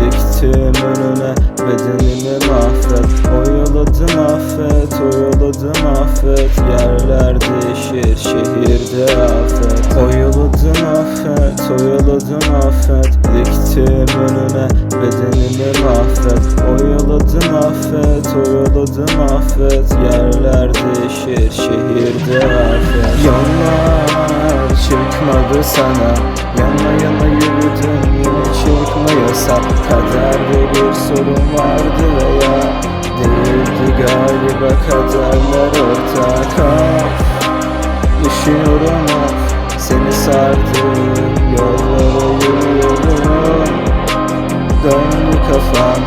Diktim önüne bedenimi mahvet. Oyaladım affet, oyaladım affet. Yerler değişir, şehirde afet Oyaladım affet, oyaladım affet. Diktim önüne bedenimi mahvet. Oyaladım affet, oyaladım affet. Yerler değişir, çıkmadı sana. Yana yana yürüdüm yine çıkma yasak Kaderde bir sorun vardı veya Değildi galiba kaderler ortak. Düşüyorum of Seni sardım Yollara yürüyorum. Döndü kafam.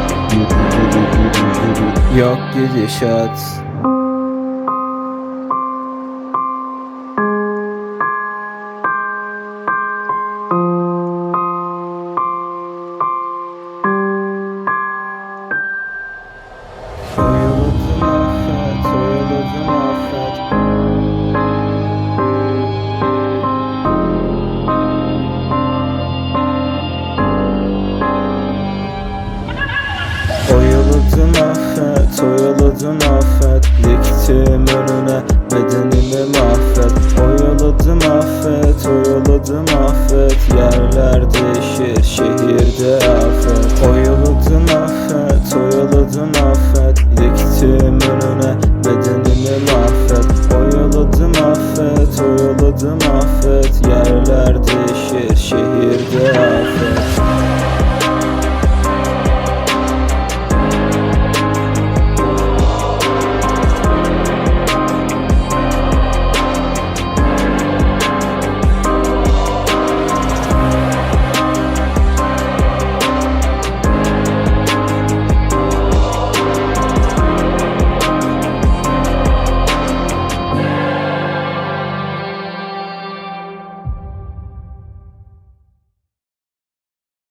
Yok gidişat Soyaladın affet Diktim önüne bedenimi mahvet. Oyaladım affet Oyaladım affet. Yerler değişir şehirde afet Oyaladım affet Oyaladım affet. Diktim önüne bedenimi mahvet. Oyaladım affet Oyaladım affet